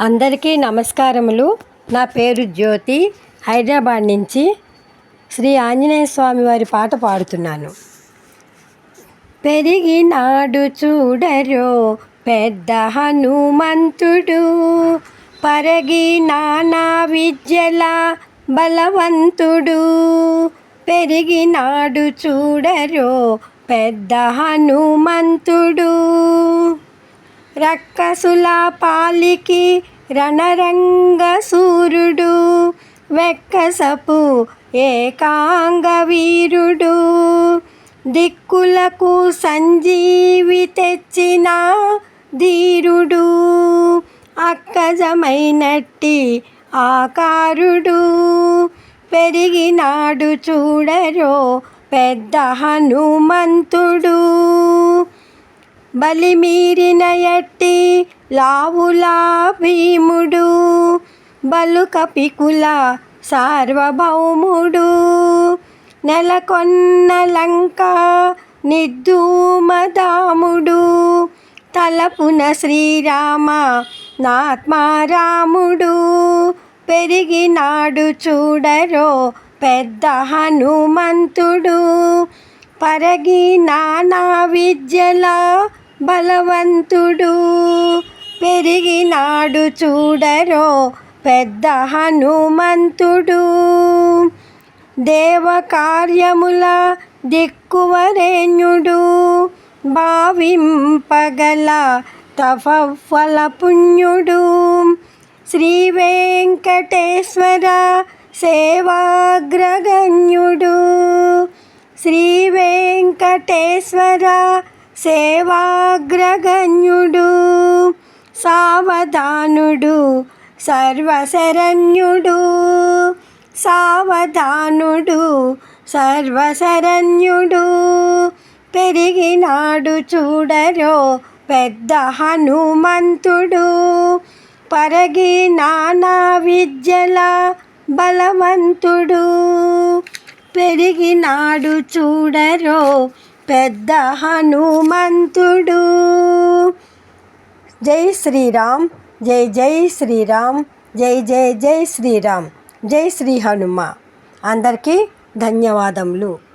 అందరికీ నమస్కారములు. నా పేరు జ్యోతి. హైదరాబాద్ నుంచి శ్రీ ఆంజనేయ స్వామి వారి పాట పాడుతున్నాను. పెరిగినాడు చూడరో పెద్ద హనుమంతుడు. పరగి నానా విద్యల బలవంతుడు. పెరిగినాడు చూడరో పెద్ద హనుమంతుడు. రక్కసుల పాలికి రణరంగ సూర్యుడు వెక్కసపు ఏకాంగ వీరుడు. దిక్కులకు సంజీవి తెచ్చిన ధీరుడు అక్కజమైనట్టి ఆకారుడు. పెరిగినాడు చూడరో పెద్ద హనుమంతుడు. బలిమీరిన ఎట్టి లావులా భీముడు బలు కపికుల సార్వభౌముడు. నెలకొన్న లంక నిర్ధూమదాముడు తలపున శ్రీరామ నాత్మారాముడు. పెరిగినాడు చూడరో పెద్ద హనుమంతుడు. పరగి నానా విద్యల బలవంతుడు పెరిగినాడు చూడరో పెద్ద హనుమంతుడు. దేవకార్యముల దిక్కువరేణ్యుడు భావింపగల తఫల పుణ్యుడు. శ్రీ వెంకటేశ్వర సేవాగ్రగణ్యుడు. శ్రీ వెంకటేశ్వర సేవాగ్రగణ్యుడు సావధానుడు సర్వశరణ్యుడు. సావధానుడు సర్వశరణ్యుడు. పెరిగినాడు చూడరో పెద్ద హనుమంతుడు. పరగి నానా విద్యల బలవంతుడు. పెరిగినాడు చూడరో పెద్ద హనుమంతుడు. జై శ్రీరామ్ జై జై శ్రీరామ్ జై జై జై శ్రీరామ్ జై శ్రీ హనుమ. అందరికీ ధన్యవాదములు.